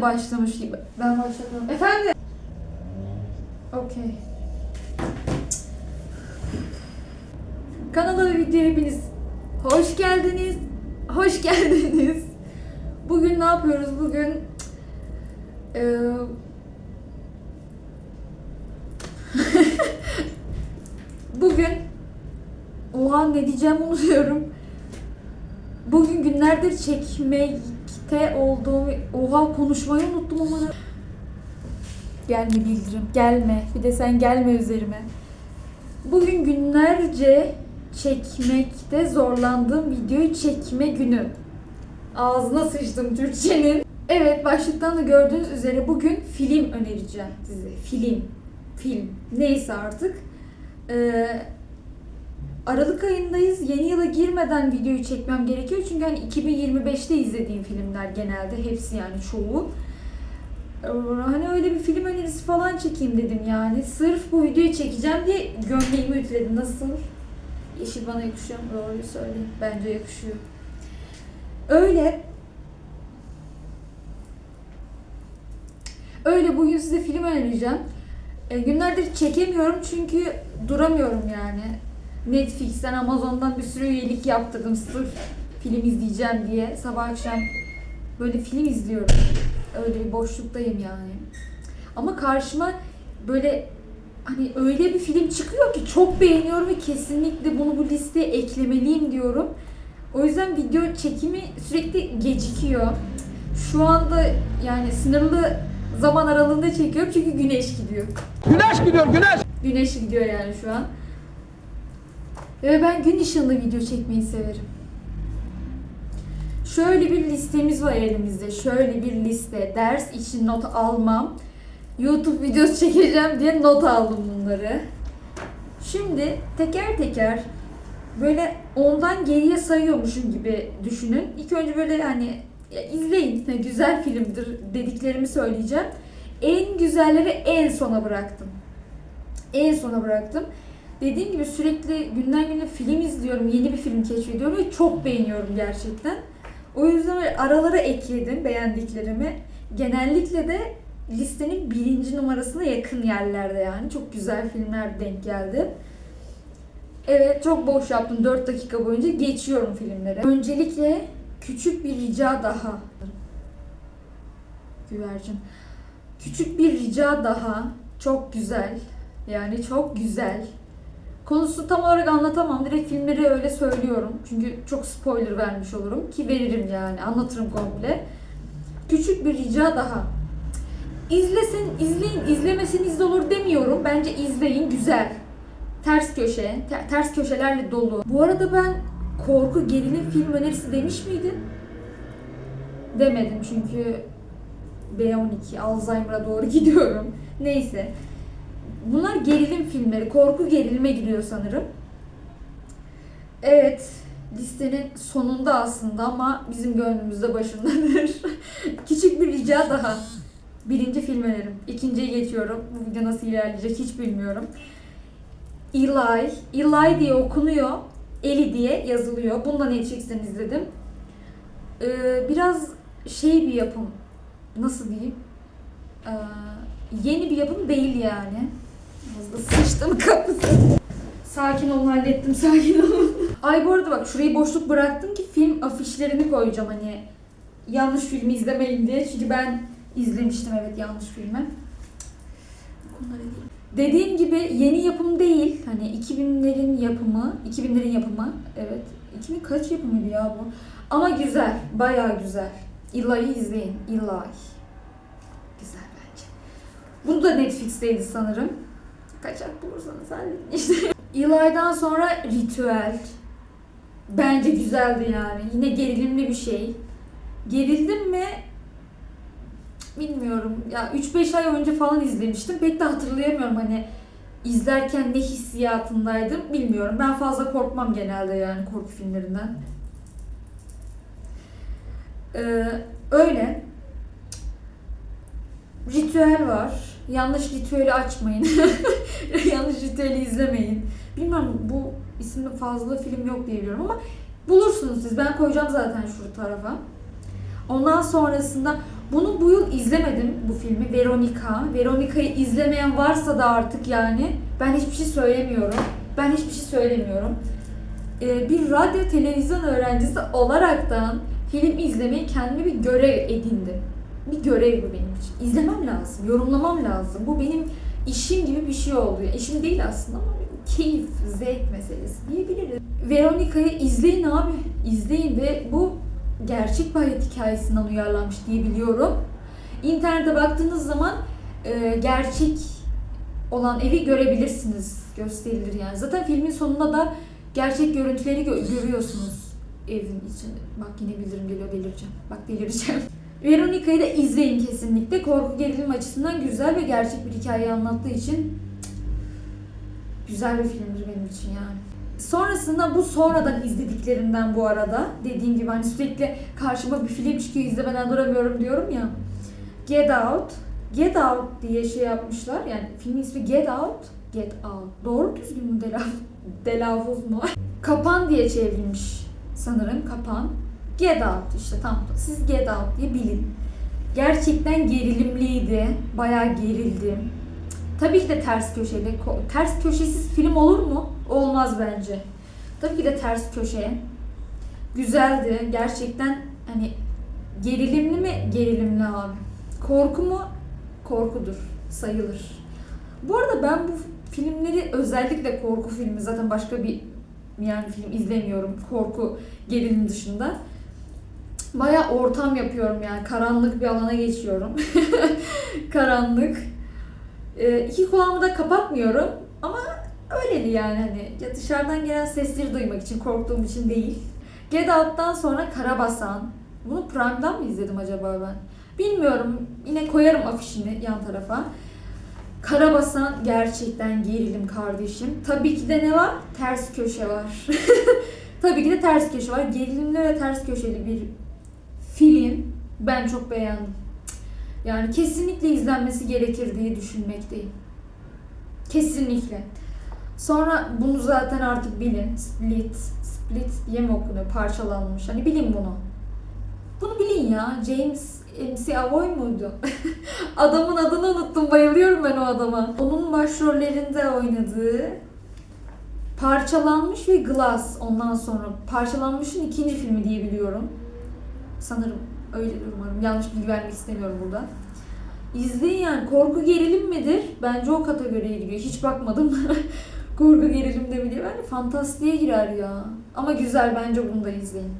Yine başlamış gibi. Ben başladım. Efendim? Okey. Kanala ve hepiniz hoş geldiniz. Hoş geldiniz. Bugün ne yapıyoruz? Bugün eee Bugün Oha ne diyeceğimi unutuyorum. Bugün günlerdir çekmekte olduğum Oha konuşmayı unuttum ama Gelme bildirim. Gelme. Bir de sen gelme üzerime. Bugün günlerce çekmekte zorlandığım videoyu çekme günü. Ağzına sıçtım Türkçenin. Evet başlıktan da gördüğünüz üzere bugün film önereceğim size. Film. Film. Neyse artık. Ee, Aralık ayındayız. Yeni yıla girmeden videoyu çekmem gerekiyor. Çünkü hani 2025'te izlediğim filmler genelde. Hepsi yani çoğu. Ee, Hani öyle bir film önerisi falan çekeyim dedim yani. Sırf bu videoyu çekeceğim diye gömleğimi ütüledim. Nasıl? Yeşil bana yakışıyor mu? Doğruyu söyleyeyim. Bence yakışıyor. Öyle. Öyle bugün size film önereceğim. E, günlerdir çekemiyorum çünkü duramıyorum yani. Netflix'ten, Amazon'dan bir sürü üyelik yaptırdım sırf film izleyeceğim diye. Sabah akşam böyle film izliyorum. Öyle bir boşluktayım yani. Ama karşıma böyle hani öyle bir film çıkıyor ki çok beğeniyorum ve kesinlikle bunu bu listeye eklemeliyim diyorum. O yüzden video çekimi sürekli gecikiyor. Şu anda yani sınırlı zaman aralığında çekiyorum çünkü güneş gidiyor. Güneş gidiyor güneş. Güneş gidiyor yani şu an. Ve ben gün ışığında video çekmeyi severim. Şöyle bir listemiz var elimizde. Şöyle bir liste. Ders için not almam. YouTube videosu çekeceğim diye not aldım bunları. Şimdi teker teker böyle ondan geriye sayıyormuşum gibi düşünün. İlk önce böyle hani ya izleyin hani güzel filmdir dediklerimi söyleyeceğim. En güzelleri en sona bıraktım. En sona bıraktım. Dediğim gibi sürekli günden güne film izliyorum. Yeni bir film keşfediyorum ve çok beğeniyorum gerçekten. O yüzden aralara ekledim beğendiklerimi. Genellikle de listenin birinci numarasına yakın yerlerde yani. Çok güzel filmler denk geldi. Evet çok boş yaptım 4 dakika boyunca geçiyorum filmleri. Öncelikle küçük bir rica daha. Güvercin. Küçük bir rica daha. Çok güzel. Yani çok güzel. Konusu tam olarak anlatamam. Direkt filmleri öyle söylüyorum. Çünkü çok spoiler vermiş olurum. Ki veririm yani. Anlatırım komple. Küçük bir rica daha. İzlesin, izleyin, izlemeseniz de olur demiyorum. Bence izleyin, güzel. Ters köşe, te- ters köşelerle dolu. Bu arada ben korku, gerilim film önerisi demiş miydim? Demedim çünkü B12, Alzheimer'a doğru gidiyorum. Neyse. Bunlar gerilim filmleri. Korku gerilime giriyor sanırım. Evet. Listenin sonunda aslında ama bizim gönlümüzde başındadır. Küçük bir rica daha. Birinci film önerim. İkinciye geçiyorum. Bu video nasıl ilerleyecek hiç bilmiyorum. Eli. Eli diye okunuyor. Eli diye yazılıyor. Bunu da Netflix'ten izledim. Ee, biraz şey bir yapım. Nasıl diyeyim? Ee, yeni bir yapım değil yani. Da sıçtım kapısı. Sakin olun hallettim sakin olun. Ay bu arada bak şurayı boşluk bıraktım ki film afişlerini koyacağım hani yanlış filmi izlemeyin diye. Çünkü ben izlemiştim evet yanlış filmi. Dediğim gibi yeni yapım değil. Hani 2000'lerin yapımı. 2000'lerin yapımı. Evet. 2000 kaç yapımıydı ya bu? Ama güzel. Bayağı güzel. Eli'yi izleyin. Eli. Güzel bence. Bu da Netflix'teydi sanırım. Kaçak bulursanız halledin işte. Eli'den sonra Ritüel. Bence güzeldi yani. Yine gerilimli bir şey. Gerildim mi? Bilmiyorum. Ya 3-5 ay önce falan izlemiştim. Pek de hatırlayamıyorum hani izlerken ne hissiyatındaydım bilmiyorum. Ben fazla korkmam genelde yani korku filmlerinden. Ee, öyle. ritüel var. Yanlış ritüeli açmayın. Yanlış ritüeli izlemeyin. Bilmem bu isimde fazla film yok diye biliyorum ama bulursunuz siz. Ben koyacağım zaten şu tarafa. Ondan sonrasında bunu bu yıl izlemedim bu filmi. Veronica. Veronica'yı izlemeyen varsa da artık yani ben hiçbir şey söylemiyorum. Ben hiçbir şey söylemiyorum. Ee, bir radyo televizyon öğrencisi olaraktan film izlemeyi kendime bir görev edindim. Bir görev bu benim için. İzlemem lazım, yorumlamam lazım. Bu benim işim gibi bir şey oldu. İşim değil aslında ama keyif, zevk meselesi diyebiliriz. Veronica'yı izleyin abi. İzleyin ve bu gerçek bir hayat hikayesinden uyarlanmış diye biliyorum. İnternete baktığınız zaman e, gerçek olan evi görebilirsiniz. Gösterilir yani. Zaten filmin sonunda da gerçek görüntüleri gö- görüyorsunuz evin içinde. Bak yine bildirim geliyor delireceğim. Bak delireceğim. Veronica'yı da izleyin kesinlikle. Korku gerilim açısından güzel ve gerçek bir hikaye anlattığı için güzel bir filmdir benim için yani. Sonrasında bu sonradan izlediklerimden bu arada dediğim gibi hani sürekli karşıma bir film çıkıyor izlemeden duramıyorum diyorum ya. Get Out. Get Out diye şey yapmışlar. Yani filmin ismi Get Out. Get Out. Doğru düzgün mü telaffuz, telaffuz mu? Kapan diye çevrilmiş sanırım. Kapan. Get Out işte tam. Siz Get Out diye bilin. Gerçekten gerilimliydi. Bayağı gerildim. Tabii ki de ters köşeli. Ko- Ters köşesiz film olur mu? Olmaz bence. Tabii ki de ters köşe. Güzeldi. Gerçekten hani gerilimli mi? Gerilimli abi. Korku mu? Korkudur. Sayılır. Bu arada ben bu filmleri özellikle korku filmi zaten başka bir yani film izlemiyorum korku gerilim dışında. Baya ortam yapıyorum yani karanlık bir alana geçiyorum. karanlık. Ee, iki kulağımı da kapatmıyorum ama öyleydi yani hani ya dışarıdan gelen sesleri duymak için korktuğum için değil. Get Out'tan sonra Karabasan. Bunu Prime'dan mı izledim acaba ben? Bilmiyorum. Yine koyarım afişini yan tarafa. Karabasan gerçekten gerilim kardeşim. Tabii ki de ne var? Ters köşe var. Tabii ki de ters köşe var. Gerilimli ve ters köşeli bir film. Ben çok beğendim. Yani kesinlikle izlenmesi gerekir diye düşünmekteyim. Kesinlikle. Sonra bunu zaten artık bilin. Split. Split diye mi okunuyor? Parçalanmış. Hani bilin bunu. Bunu bilin ya. James MC Avoy muydu? Adamın adını unuttum. Bayılıyorum ben o adama. Onun başrollerinde oynadığı Parçalanmış ve Glass ondan sonra. Parçalanmış'ın ikinci filmi diye biliyorum. Sanırım öyledir umarım. Yanlış bilgi vermek istemiyorum burada. İzleyin yani. Korku gerilim midir? Bence o kategoriye giriyor. Hiç bakmadım. Korku gerilim de mi diye. Bence fantastiğe girer ya. Ama güzel bence bunu da izleyin.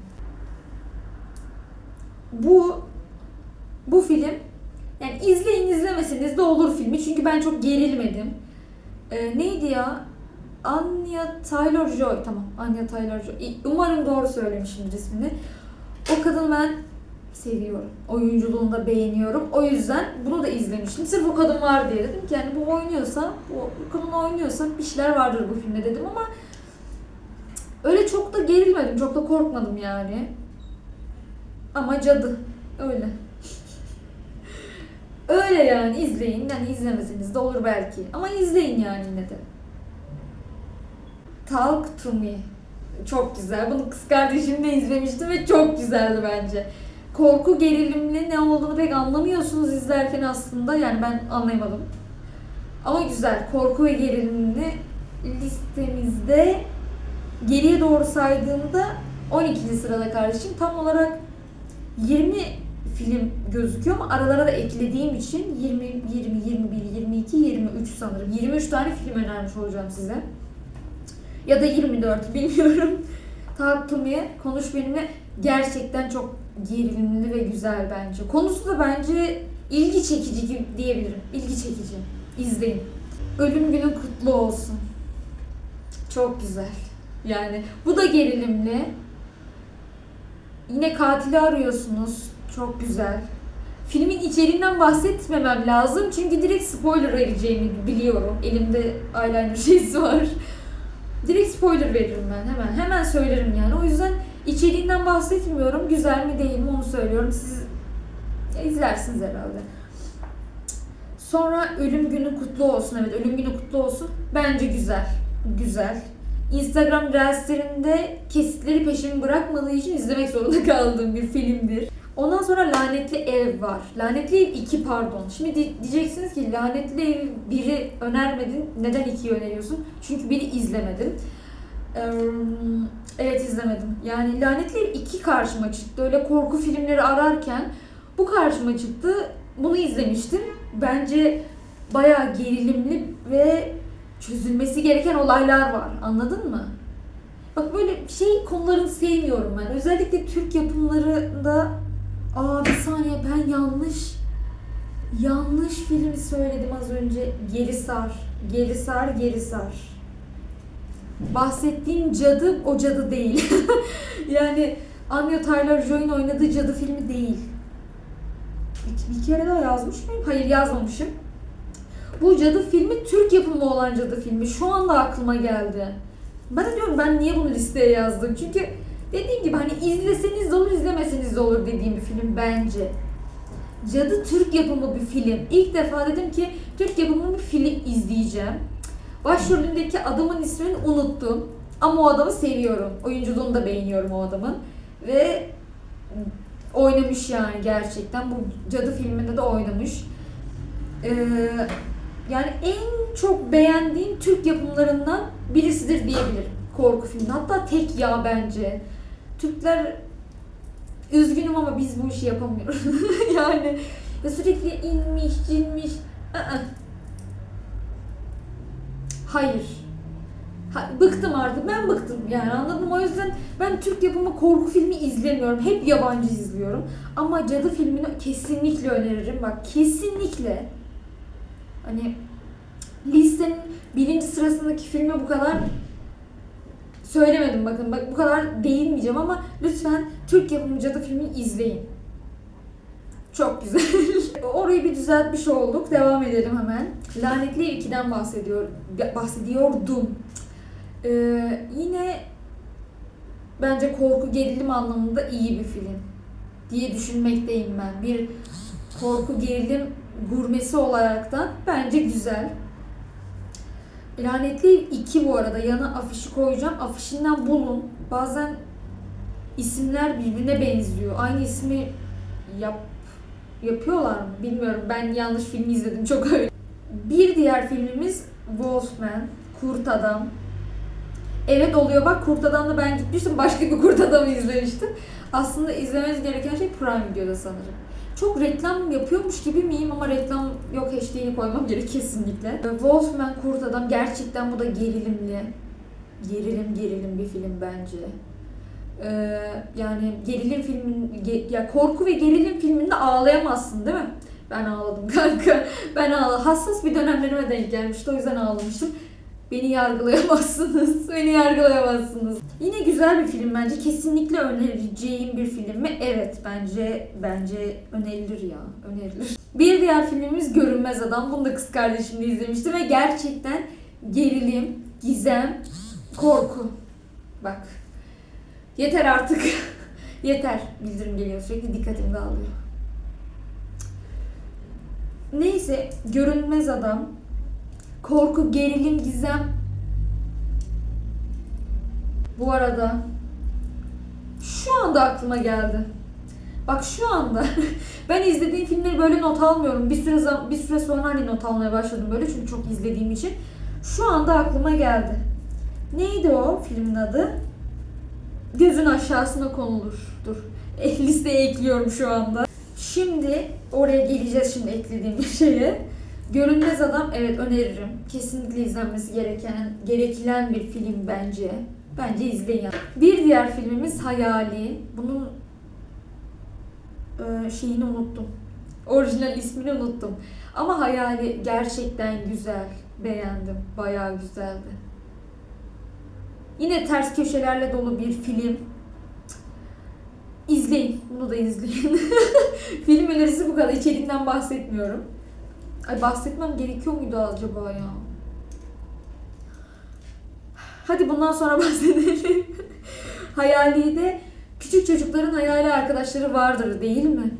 Bu bu film yani izleyin izlemeseniz de olur filmi. Çünkü ben çok gerilmedim. Ee, neydi ya? Anya Taylor-Joy. Tamam. Anya Taylor-Joy. Umarım doğru söylemişimdir ismini. O kadını ben seviyorum. Oyunculuğunu da beğeniyorum. O yüzden bunu da izlemiştim. Sırf o kadın var diye dedim ki yani bu oynuyorsa, bu kadın oynuyorsa bir şeyler vardır bu filmde dedim ama öyle çok da gerilmedim, çok da korkmadım yani. Ama cadı. Öyle. Öyle yani izleyin. Yani izlemeseniz de olur belki. Ama izleyin yani yine de. Talk to me. Çok güzel. Bunu kız kardeşimle izlemiştim ve çok güzeldi bence. Korku gerilimli ne olduğunu pek anlamıyorsunuz izlerken aslında. Yani ben anlayamadım. Ama güzel. Korku ve gerilimli listemizde geriye doğru saydığımda 12. sırada kardeşim. Tam olarak 20 film gözüküyor ama aralara da eklediğim için 20, 20, 21, 22, 23 sanırım. 23 tane film önermiş olacağım size. Ya da 24 bilmiyorum. Me, konuş benimle gerçekten çok gerilimli ve güzel bence. Konusu da bence ilgi çekici diyebilirim. İlgi çekici. İzleyin. Ölüm günü kutlu olsun. Çok güzel. Yani bu da gerilimli. Yine katili arıyorsunuz. Çok güzel. Filmin içeriğinden bahsetmemem lazım çünkü direkt spoiler vereceğimi biliyorum. Elimde eyeliner şeysi var. Direkt spoiler veririm ben hemen. Hemen söylerim yani. O yüzden içeriğinden bahsetmiyorum. Güzel mi değil mi onu söylüyorum. Siz izlersiniz herhalde. Sonra Ölüm Günü Kutlu Olsun. Evet Ölüm Günü Kutlu Olsun. Bence güzel. Güzel. Instagram Reels'lerinde kesitleri peşimi bırakmadığı için izlemek zorunda kaldığım bir filmdir. Ondan sonra Lanetli Ev var. Lanetli Ev 2 pardon. Şimdi di- diyeceksiniz ki Lanetli Ev 1'i önermedin. Neden 2'yi öneriyorsun? Çünkü biri izlemedim. Eee, Evet izlemedim. Yani Lanetli Ev 2 karşıma çıktı. Öyle korku filmleri ararken bu karşıma çıktı. Bunu izlemiştim. Bence bayağı gerilimli ve çözülmesi gereken olaylar var. Anladın mı? Bak böyle şey konularını sevmiyorum ben. Özellikle Türk yapımlarında Aa bir saniye ben yanlış yanlış filmi söyledim az önce. Geri sar. Geri sar, geri sar. Bahsettiğim cadı o cadı değil. yani Anya Taylor-Joy'un oynadığı cadı filmi değil. Bir, bir kere daha yazmış mıyım? Hayır yazmamışım. Bu cadı filmi Türk yapımı olan cadı filmi. Şu anda aklıma geldi. Ben de diyorum ben niye bunu listeye yazdım? Çünkü dediğim gibi hani izleseniz de olur izlemeseniz de olur dediğim bir film bence. Cadı Türk yapımı bir film. İlk defa dedim ki Türk yapımı bir film izleyeceğim. Başrolündeki adamın ismini unuttum. Ama o adamı seviyorum. Oyunculuğunu da beğeniyorum o adamın. Ve oynamış yani gerçekten. Bu cadı filminde de oynamış. Ee, yani en çok beğendiğim Türk yapımlarından birisidir diyebilirim. Korku filmi. Hatta tek ya bence. Türkler üzgünüm ama biz bu işi yapamıyoruz. yani ya sürekli inmiş, cinmiş. ı-ı. Hayır. Ha, bıktım artık. Ben bıktım yani anladın mı? O yüzden ben Türk yapımı korku filmi izlemiyorum. Hep yabancı izliyorum. Ama cadı filmini kesinlikle öneririm. Bak kesinlikle. Hani listenin birinci sırasındaki filme bu kadar söylemedim bakın. Bak bu kadar değinmeyeceğim ama lütfen Türk yapımı cadı filmini izleyin. Çok güzel. Orayı bir düzeltmiş olduk. Devam edelim hemen. Lanetli Ev 2'den bahsediyor, bahsediyordum. Ee, yine bence korku gerilim anlamında iyi bir film diye düşünmekteyim ben. Bir korku gerilim gurmesi olaraktan bence güzel. Lanetli Ev 2 bu arada yana afişi koyacağım. Afişinden bulun. Bazen isimler birbirine benziyor. Aynı ismi yap yapıyorlar mı bilmiyorum. Ben yanlış filmi izledim çok öyle. Bir diğer filmimiz Wolfman, Kurt Adam. Evet oluyor bak Kurt Adam'da ben gitmiştim başka bir Kurt Adam'ı izlemiştim. Aslında izlemeniz gereken şey Prime Video'da sanırım. Çok reklam yapıyormuş gibi miyim ama reklam yok HD'ni koymam gerek kesinlikle. Wolfman Kurt Adam gerçekten bu da gerilimli. Gerilim gerilim bir film bence. Ee, yani gerilim filmin ge- ya korku ve gerilim filminde ağlayamazsın değil mi? Ben ağladım kanka. Ben ağladım. Hassas bir dönemlerime denk gelmişti. O yüzden ağlamıştım. Beni yargılayamazsınız. Beni yargılayamazsınız. Yine güzel bir film bence. Kesinlikle önereceğim bir film mi? Evet bence bence önerilir ya. Önerilir. Bir diğer filmimiz Görünmez Adam. Bunu da kız kardeşimle izlemiştim ve gerçekten gerilim, gizem, korku. Bak. Yeter artık. Yeter. Bildirim geliyor sürekli dikkatim dağılıyor. Neyse görünmez adam. Korku, gerilim, gizem. Bu arada şu anda aklıma geldi. Bak şu anda ben izlediğim filmleri böyle not almıyorum. Bir süre bir süre sonra hani not almaya başladım böyle çünkü çok izlediğim için. Şu anda aklıma geldi. Neydi o filmin adı? Gözün aşağısına konulur. Dur. Listeye ekliyorum şu anda. Şimdi oraya geleceğiz şimdi eklediğim şeye. Görünmez Adam evet öneririm. Kesinlikle izlenmesi gereken, gerekilen bir film bence. Bence izleyin. Bir diğer filmimiz Hayali. Bunun şeyini unuttum. Orijinal ismini unuttum. Ama Hayali gerçekten güzel. Beğendim. Bayağı güzeldi. Yine ters köşelerle dolu bir film. İzleyin. Bunu da izleyin. film önerisi bu kadar. İçeriğinden bahsetmiyorum. Ay bahsetmem gerekiyor muydu acaba ya? Hadi bundan sonra bahsedelim. Hayali'de küçük çocukların hayali arkadaşları vardır değil mi?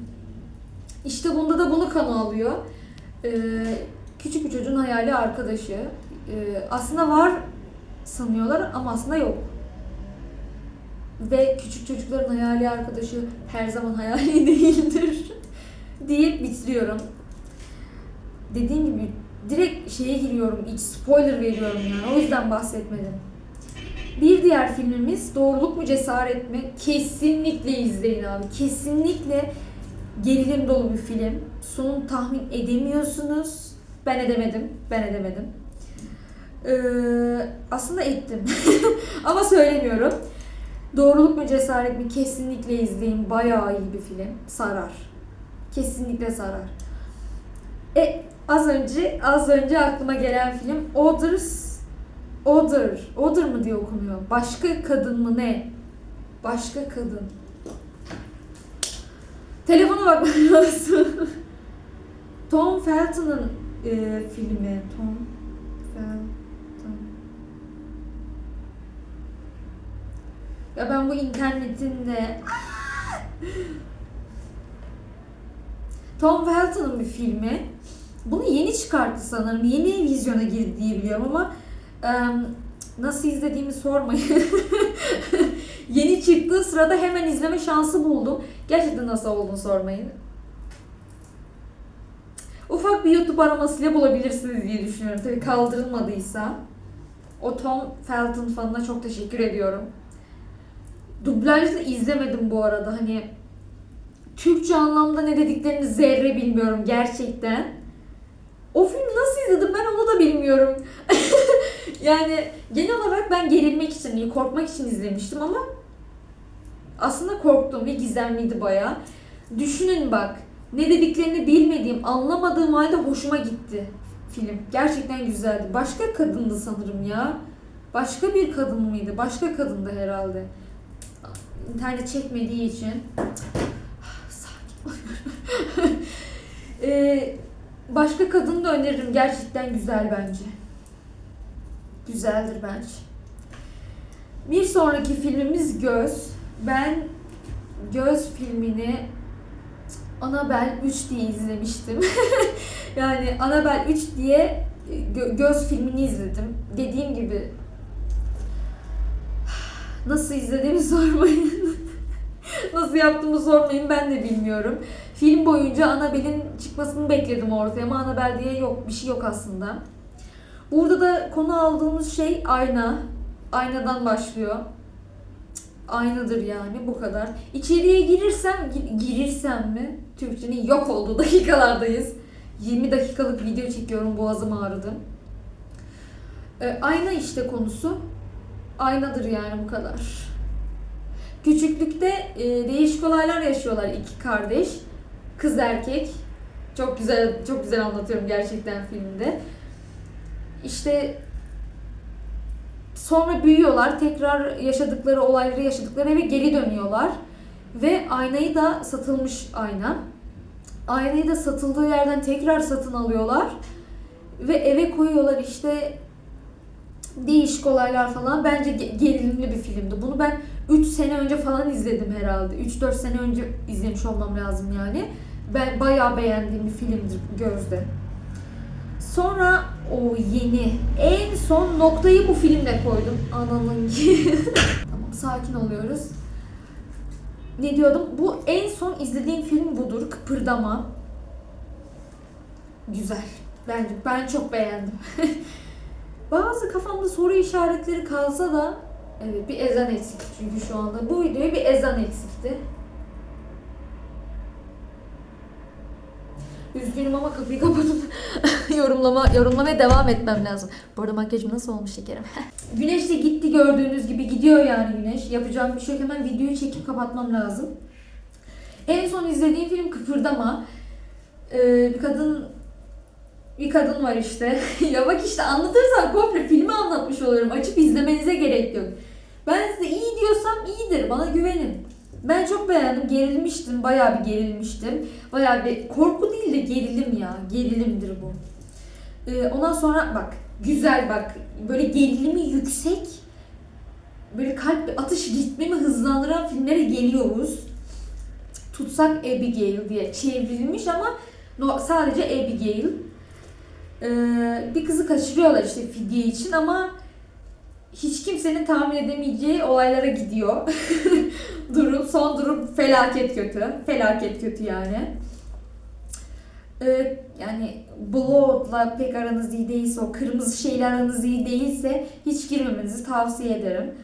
İşte bunda da bunu konu alıyor. Ee, küçük bir çocuğun hayali arkadaşı. Ee, aslında var sanıyorlar ama aslında yok. Ve küçük çocukların hayali arkadaşı her zaman hayali değildir deyip bitiriyorum. Dediğim gibi direkt şeye giriyorum, hiç spoiler veriyorum yani. O yüzden bahsetmedim. Bir diğer filmimiz Doğruluk mu Cesaret mi? Kesinlikle izleyin abi. Kesinlikle gerilim dolu bir film. Sonunu tahmin edemiyorsunuz. Ben edemedim. Ben edemedim. Ee, aslında ettim. Ama söylemiyorum. Doğruluk mu Cesaret mi? Kesinlikle izleyin. Bayağı iyi bir film. Sarar. Kesinlikle sarar. E az önce az önce aklıma gelen film Others Other. Other mı diye okunuyor. Başka kadın mı ne? Başka kadın. Telefona bakmam lazım. Tom Felton'ın e, filmi. Tom Felton. Ya ben bu internetinde Tom Felton'ın bir filmi. Bunu yeni çıkarttı sanırım. Yeni vizyona girdi diye biliyorum ama em, nasıl izlediğimi sormayın. yeni çıktığı sırada hemen izleme şansı buldum. Gerçekten nasıl olduğunu sormayın. Ufak bir YouTube aramasıyla bulabilirsiniz diye düşünüyorum. Tabii kaldırılmadıysa. O Tom Felton fanına çok teşekkür ediyorum. Dublajlı izlemedim bu arada. Hani Türkçe anlamda ne dediklerini zerre bilmiyorum gerçekten. O film nasıl izledim ben onu da bilmiyorum. yani genel olarak ben gerilmek için, korkmak için izlemiştim ama aslında korktum ve gizemliydi baya. Düşünün bak ne dediklerini bilmediğim, anlamadığım halde hoşuma gitti film. Gerçekten güzeldi. Başka kadındı sanırım ya. Başka bir kadın mıydı? Başka kadındı herhalde. İnternet çekmediği için. Sakin oluyorum. Ee, başka kadını da öneririm. Gerçekten güzel bence. Güzeldir bence. Bir sonraki filmimiz Göz. Ben Göz filmini Annabelle 3 diye izlemiştim. yani Annabelle 3 diye gö- Göz filmini izledim. Dediğim gibi nasıl izlediğimi sormayın. nasıl yaptığımı sormayın ben de bilmiyorum. Film boyunca Annabelle'in çıkmasını bekledim ortaya ama Annabelle diye yok bir şey yok aslında. Burada da konu aldığımız şey ayna. Aynadan başlıyor. Aynadır yani bu kadar. İçeriye girirsem, gi- girirsem mi? Türkçenin yok olduğu dakikalardayız. 20 dakikalık video çekiyorum boğazım ağrıdı. Ee, ayna işte konusu. Aynadır yani bu kadar. Küçüklükte e, değişik olaylar yaşıyorlar iki kardeş. Kız erkek. Çok güzel çok güzel anlatıyorum gerçekten filmde. İşte sonra büyüyorlar. Tekrar yaşadıkları olayları yaşadıkları eve geri dönüyorlar. Ve aynayı da satılmış ayna. Aynayı da satıldığı yerden tekrar satın alıyorlar. Ve eve koyuyorlar işte değişik olaylar falan. Bence ge- gerilimli bir filmdi. Bunu ben 3 sene önce falan izledim herhalde. 3-4 sene önce izlemiş olmam lazım yani. Ben bayağı beğendiğim bir filmdir Gözde. Sonra o yeni en son noktayı bu filmle koydum. Ananın ki. tamam sakin oluyoruz. Ne diyordum? Bu en son izlediğim film budur. Kıpırdama. Güzel. Bence ben çok beğendim. Bazı kafamda soru işaretleri kalsa da evet bir ezan eksikti çünkü şu anda. Bu videoya bir ezan eksikti. Üzgünüm ama kapıyı kapatıp yorumlama yorumlamaya devam etmem lazım. Bu arada makyajım nasıl olmuş şekerim? güneş de gitti gördüğünüz gibi gidiyor yani güneş. Yapacağım bir şey yok hemen videoyu çekip kapatmam lazım. En son izlediğim film Kıpırdama. Ee, bir kadın bir kadın var işte. ya bak işte anlatırsam komple filmi anlatmış oluyorum. Açıp izlemenize gerek yok. Ben size iyi diyorsam iyidir. Bana güvenin. Ben çok beğendim. Gerilmiştim. Bayağı bir gerilmiştim. Bayağı bir korku değil de gerilim ya. Gerilimdir bu. Ee, ondan sonra bak güzel bak. Böyle gerilimi yüksek. Böyle kalp atış ritmimi hızlandıran filmlere geliyoruz. Tutsak Abigail diye çevrilmiş ama no- sadece Abigail. Ee, bir kızı kaçırıyorlar işte fidye için ama hiç kimsenin tahmin edemeyeceği olaylara gidiyor. durum, son durum felaket kötü. Felaket kötü yani. Ee, yani Blood'la pek aranız iyi değilse, o kırmızı şeyle aranız iyi değilse hiç girmemenizi tavsiye ederim.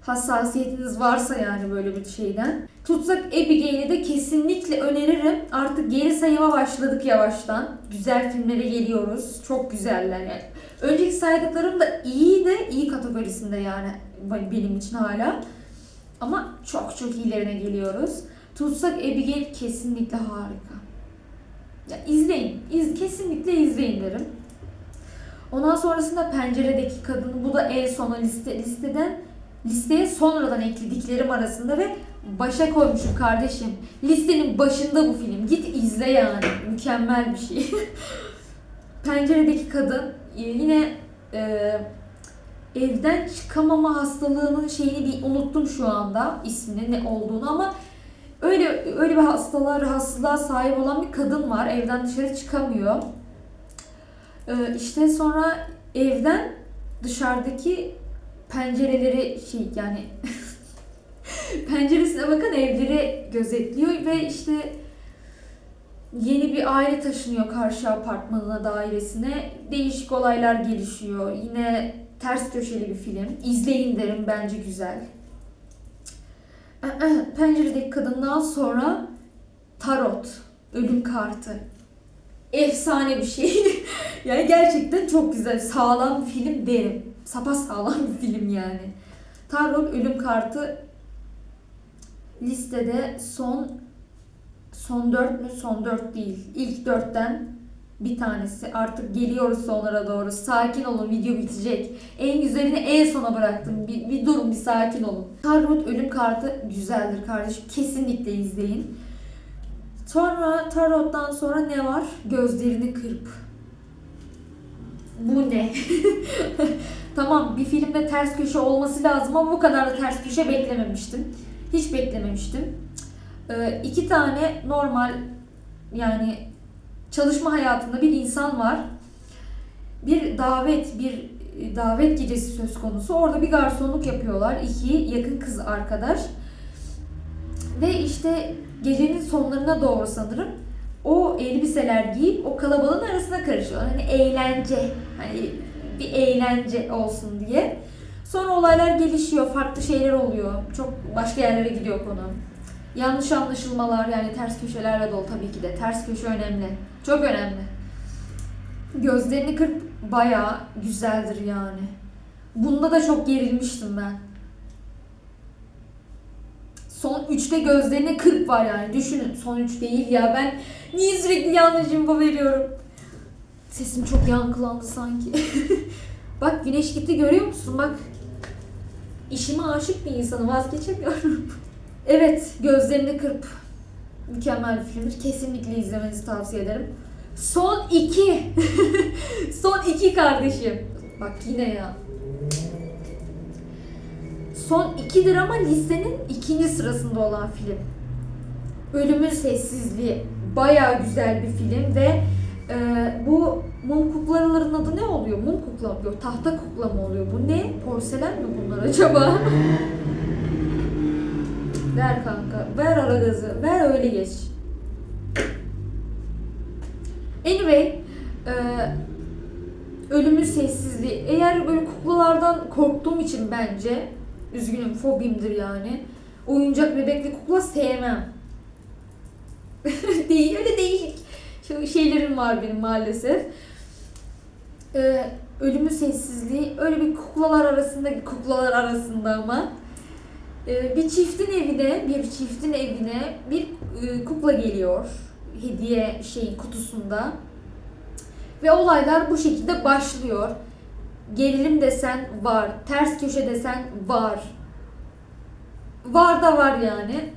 Hassasiyetiniz varsa yani böyle bir şeyden. Tutsak Abigail'i de kesinlikle öneririm. Artık geri sayıma başladık yavaştan. Güzel filmlere geliyoruz. Çok güzeller yani. Önceki saydıklarım da iyi de iyi kategorisinde yani benim için hala. Ama çok çok iyilerine geliyoruz. Tutsak Abigail kesinlikle harika. Ya izleyin. İz, kesinlikle izleyin derim. Ondan sonrasında penceredeki kadın bu da en sona liste listeden listeye sonradan eklediklerim arasında ve başa koymuşum kardeşim. Listenin başında bu film. Git izle yani. Mükemmel bir şey. penceredeki kadın yine e, evden çıkamama hastalığının şeyini bir unuttum şu anda ismini ne olduğunu ama öyle öyle bir hastalığa rahatsızlığa sahip olan bir kadın var. Evden dışarı çıkamıyor. Ee, işte sonra evden dışarıdaki pencereleri şey yani penceresine bakan evleri gözetliyor ve işte yeni bir aile taşınıyor karşı apartmanına dairesine. Değişik olaylar gelişiyor. Yine ters köşeli bir film. İzleyin derim bence güzel. Penceredeki kadından sonra tarot ölüm kartı. Efsane bir şey. Yani gerçekten çok güzel sağlam bir film derim. Sapa sağlam bir film yani. Tarot ölüm kartı listede son son 4 mü son 4 değil ilk 4'ten bir tanesi. Artık geliyoruz sonlara doğru. Sakin olun video bitecek. En güzelini en sona bıraktım. Bir, bir durun bir sakin olun. Tarot ölüm kartı güzeldir kardeşim. Kesinlikle izleyin. Sonra tarottan sonra ne var? Gözlerini kırp. Bu ne? tamam bir filmde ters köşe olması lazım ama bu kadar da ters köşe beklememiştim. Hiç beklememiştim. Ee, iki tane normal yani çalışma hayatında bir insan var. Bir davet, bir davet gecesi söz konusu. Orada bir garsonluk yapıyorlar. İki yakın kız arkadaş. Ve işte gecenin sonlarına doğru sanırım o elbiseler giyip o kalabalığın arasına karışıyorlar. Hani eğlence, hani bir eğlence olsun diye. Sonra olaylar gelişiyor, farklı şeyler oluyor. Çok başka yerlere gidiyor konu. Yanlış anlaşılmalar yani ters köşelerle dolu tabii ki de. Ters köşe önemli. Çok önemli. Gözlerini kırp bayağı güzeldir yani. Bunda da çok gerilmiştim ben. Son 3'te gözlerine kırp var yani. Düşünün son 3 değil ya. Ben niye sürekli yanlış info veriyorum? Sesim çok yankılandı sanki. Bak güneş gitti görüyor musun? Bak. İşime aşık bir insanı vazgeçemiyorum. evet gözlerini kırp. Mükemmel bir filmdir. Kesinlikle izlemenizi tavsiye ederim. Son iki. Son iki kardeşim. Bak yine ya. Son ikidir ama listenin ikinci sırasında olan film. Ölümün Sessizliği. Baya güzel bir film ve e, bu mum kuklaların adı ne oluyor? Mum kukla mı? Tahta kukla mı oluyor? Bu ne? Porselen mi bunlar acaba? ver kanka. Ver ara gazı. Ver öyle geç. Anyway, e, ölümün sessizliği. Eğer böyle kuklalardan korktuğum için bence, üzgünüm fobimdir yani. Oyuncak bebekli kukla sevmem. Değil, öyle şu şeylerim var benim maalesef. E, ölümün sessizliği, öyle bir kuklalar arasında, kuklalar arasında ama bir çiftin evine, bir çiftin evine bir e, kukla geliyor hediye şeyin kutusunda. Ve olaylar bu şekilde başlıyor. Gerilim desen var, ters köşe desen var. Var da var yani.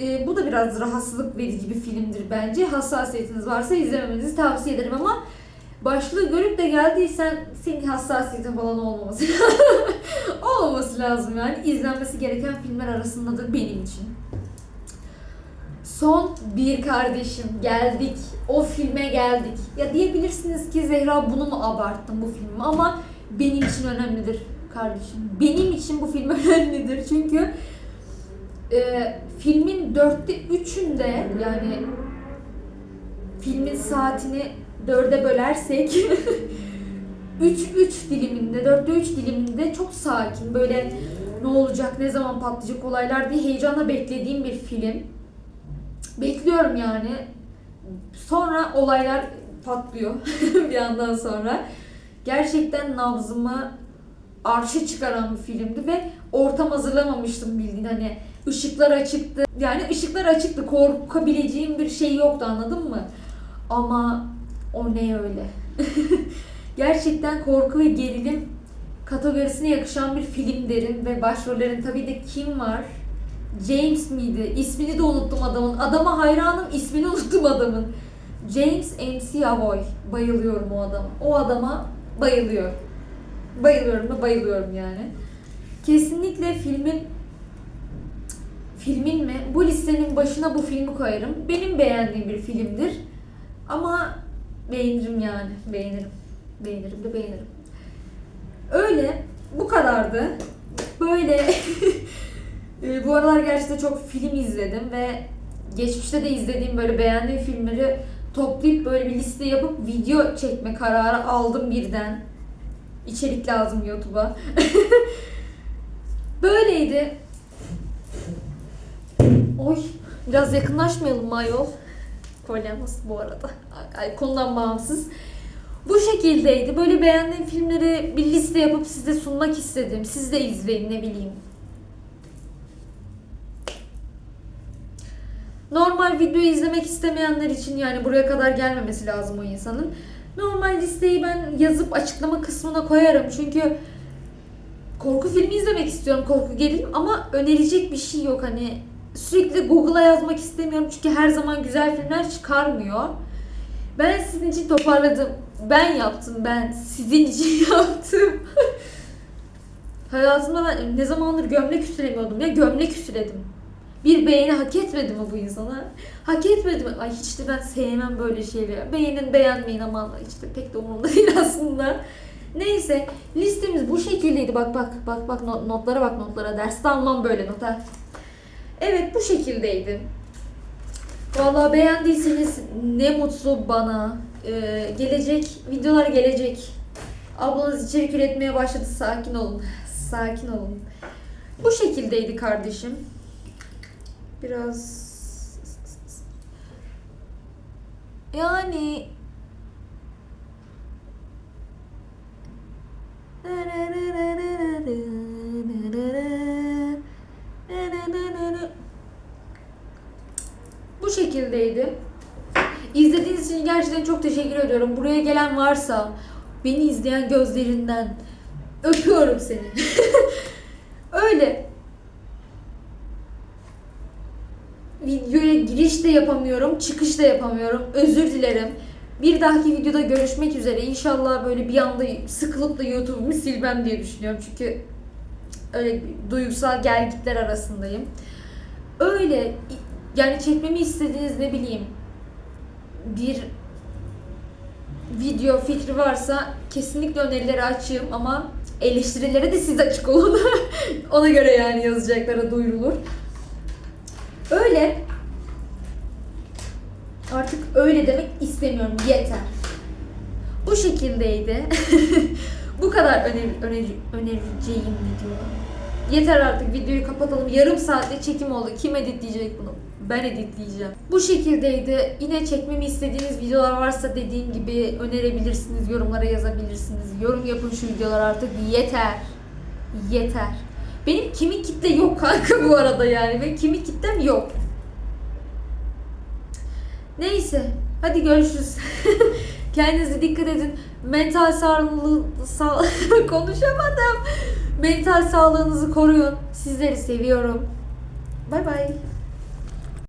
Ee, bu da biraz rahatsızlık verici bir filmdir bence. Hassasiyetiniz varsa izlememenizi tavsiye ederim ama başlığı görüp de geldiysen senin hassasiyetin falan olmaması olmaması lazım yani. izlenmesi gereken filmler arasındadır benim için. Son bir kardeşim geldik. O filme geldik. Ya diyebilirsiniz ki Zehra bunu mu abarttın bu filmi ama benim için önemlidir kardeşim. Benim için bu film önemlidir. Çünkü e, filmin dörtte üçünde yani filmin saatini dörde bölersek 3 3 diliminde, 4'te 3 diliminde çok sakin böyle ne olacak, ne zaman patlayacak olaylar diye heyecanla beklediğim bir film. Bekliyorum yani. Sonra olaylar patlıyor bir yandan sonra. Gerçekten nabzımı arşa çıkaran bir filmdi ve ortam hazırlamamıştım bildiğin hani ışıklar açıktı. Yani ışıklar açıktı. Korkabileceğim bir şey yoktu anladın mı? Ama o ne öyle? Gerçekten korku ve gerilim kategorisine yakışan bir film derim ve başrollerin tabii de kim var? James miydi? İsmini de unuttum adamın. Adama hayranım, ismini unuttum adamın. James MC Avoy. Bayılıyorum o adama. O adama bayılıyor. Bayılıyorum da bayılıyorum yani. Kesinlikle filmin filmin mi? Bu listenin başına bu filmi koyarım. Benim beğendiğim bir filmdir. Ama beğenirim yani. Beğenirim. Beğenirim de beğenirim. Öyle. Bu kadardı. Böyle e, bu aralar gerçekten çok film izledim ve geçmişte de izlediğim böyle beğendiğim filmleri toplayıp böyle bir liste yapıp video çekme kararı aldım birden. İçerik lazım YouTube'a. Böyleydi. Oy, biraz yakınlaşmayalım mı ayol? Nasıl bu arada? Ay, konudan bağımsız. Bu şekildeydi. Böyle beğendiğim filmleri bir liste yapıp size sunmak istedim. Siz de izleyin ne bileyim. Normal video izlemek istemeyenler için yani buraya kadar gelmemesi lazım o insanın. Normal listeyi ben yazıp açıklama kısmına koyarım. Çünkü korku filmi izlemek istiyorum. Korku gerilim ama önerecek bir şey yok. Hani sürekli Google'a yazmak istemiyorum. Çünkü her zaman güzel filmler çıkarmıyor. Ben sizin için toparladım. Ben yaptım ben. Sizin için yaptım. Hayatımda ben ne zamandır gömlek ütülemiyordum ya gömlek ütüledim. Bir beğeni hak etmedi mi bu insana? Hak etmedi mi? Ay hiç de ben sevmem böyle şeyleri. Beğenin beğenmeyin ama de pek de umurumda değil aslında. Neyse listemiz bu şekildeydi. Bak bak bak bak not- notlara bak notlara. Derste almam böyle nota. Evet bu şekildeydi. Vallahi beğendiyseniz ne mutlu bana. Ee, gelecek videolar gelecek. Ablanız içerik üretmeye başladı. Sakin olun. Sakin olun. Bu şekildeydi kardeşim. Biraz yani bu şekildeydi. İzlediğiniz için gerçekten çok teşekkür ediyorum. Buraya gelen varsa beni izleyen gözlerinden öpüyorum seni. Öyle. Videoya giriş de yapamıyorum, çıkış da yapamıyorum. Özür dilerim. Bir dahaki videoda görüşmek üzere. İnşallah böyle bir anda sıkılıp da YouTube'umu silmem diye düşünüyorum. Çünkü öyle duygusal gelgitler arasındayım. Öyle yani çekmemi istediğiniz ne bileyim bir video fikri varsa kesinlikle önerileri açığım ama eleştirilere de siz açık olun. Ona göre yani yazacaklara duyurulur. Öyle. Artık öyle demek istemiyorum. Yeter. Bu şekildeydi. Bu kadar öner, öner, önereceğim video. Yeter artık videoyu kapatalım. Yarım saatte çekim oldu. Kim editleyecek bunu? Ben editleyeceğim. Bu şekildeydi. Yine çekmemi istediğiniz videolar varsa dediğim gibi önerebilirsiniz. Yorumlara yazabilirsiniz. Yorum yapın şu videolar artık. Yeter. Yeter. Benim kimi kitle yok kanka bu arada yani. Benim kimi kitlem yok. Neyse. Hadi görüşürüz. Kendinize dikkat edin. Mental sağlığı... Sağ... Konuşamadım. Mental sağlığınızı koruyun. Sizleri seviyorum. Bay bay.